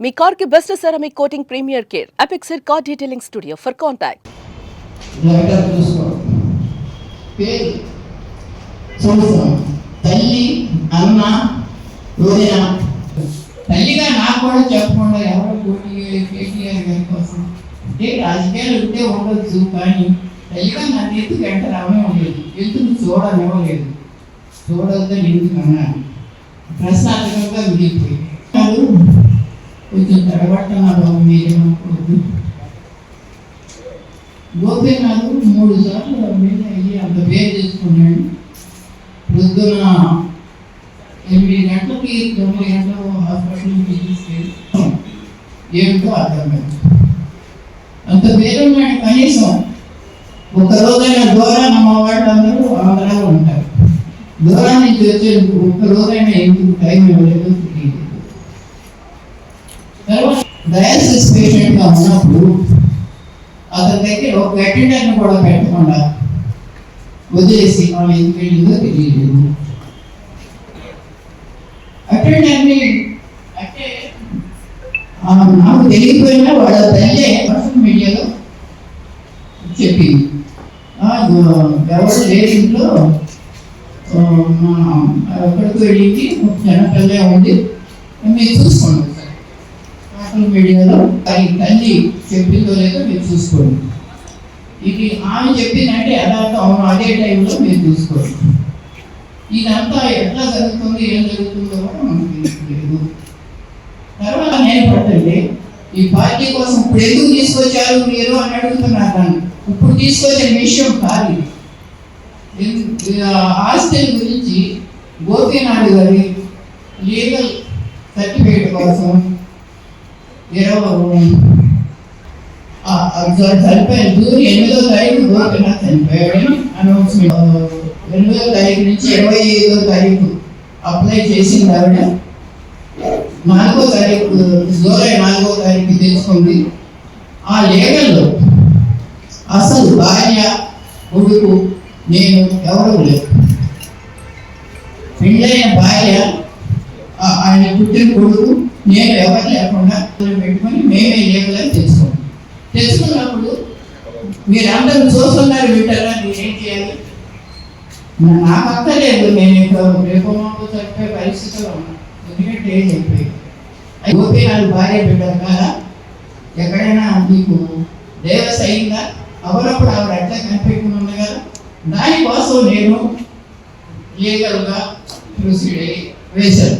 మీ car కి best ceramic coating premier care Apexer car detailing studio for contact జాగ్రత్తగా చూసుకో పేరు సంవత్సరం తల్లి అన్న రోజైన తల్లిగా నాకు కూడా చెప్పకుండా ఎవరు పోటీ కేటీఆర్ గారి కోసం అంటే రాజకీయాలు ఉంటే ఉండొచ్చు కానీ తల్లిగా నన్ను ఎందుకు వెంట రావడం ఉండేది ఎందుకు చూడనివ్వలేదు చూడొద్దని ఎందుకు అన్నాను ప్రశ్నార్థకంగా మిగిలిపోయి కొంచెం కొంచెం తడబట్టన బాబు మీరేమనుకోవద్దు గోపీనాథ్ మూడు సార్లు మీద అయ్యి అంత పేరు చేసుకున్నాడు పొద్దున ఎనిమిది గంటలకి తొమ్మిది గంటలు హాస్పిటల్కి తీసుకెళ్ళి ఏమిటో అర్థం కాదు. అంత పేరున్నాడు కనీసం ఒక రోజైనా దూరాన మా వాళ్ళు అందరూ ఆంధ్రాలో ఉంటారు. దూరం నుంచి వచ్చేందుకు ఒక్క రోజైనా ఎందుకు టైం ఇవ్వలేదు తెలియదు తర్వాత డయాలసిస్ పేషెంట్గా ఉన్నప్పుడు అతని దగ్గర ఒక అటెండర్ని కూడా పెట్టకుండా వదిలేసి వాళ్ళు ఎందుకు వెళ్ళిందో తెలియలేదు. అటెండర్ని అంటే నాకు తెలియకపోయినా వాళ్ళ తల్లి సోషల్ మీడియాలో చెప్పింది. ఎవరు లేరు ఇంట్లో ఎక్కడికి వెళ్ళింది ఒక ఉంది మీరు చూసుకోండి. సోషల్ మీడియాలో అది తల్లి చెప్పిందో లేదో మీరు చూసుకోండి. ఇది ఆమె చెప్పిందంటే యథార్థం అవును అదే టైంలో మీరు చూసుకోండి. ఇదంతా ఎట్లా జరుగుతుంది ఏం జరుగుతుందో కూడా మనకు తెలియదు తర్వాత నేను పట్టండి ఈ పార్టీ కోసం ఇప్పుడు ఎందుకు తీసుకొచ్చారు మీరు అని అడుగుతున్నారు దాన్ని. ఇప్పుడు తీసుకొచ్చే విషయం కాదు హాస్టల్ గురించి గోపీనాథ్ గారి లీగల్ సర్టిఫికేట్ కోసం ఇరవై చనిపోయిన ఎనిమిదో తారీఖు గోపినాథ్ చనిపోయాడు అనౌన్స్మెంట్ ఎనిమిదో తారీఖు నుంచి ఇరవై ఐదో తారీఖు అప్లై చేసింది ఆవిడ. నాలుగో తారీఖు జూలై నాలుగో తారీఖు తెలుసుకుంది. ఆ లేఖల్లో అసలు భార్య కొడుకు నేను ఎవరు లేదు పెళ్ళైన భార్య ఆయన పుట్టిన కొడుకు నేను ఎవరు లేకుండా పెట్టుకొని మేమే లేఖలని తెలుసుకోండి తెలుసుకున్నప్పుడు మీరందరూ చూస్తున్నారు వింటారా నేనేం చేయాలి? నా- నాకు అక్కర్లేదు నేను ఇంకా రేపు మాకు చెప్పే పరిస్థితిలో ఉన్నాను ఎందుకంటే ఏం చెప్పేది ఓకే నాకు భార్య బిడ్డలు కదా? ఎక్కడైనా మీకు దేవస్ అయిందా అవరప్పుడు ఆవిడ అట్లా కనిపెట్టుకుని ఉంది కదా? దానికోసం నేను లీగల్గా ప్రొసీడ్ అయ్యి వేశాను.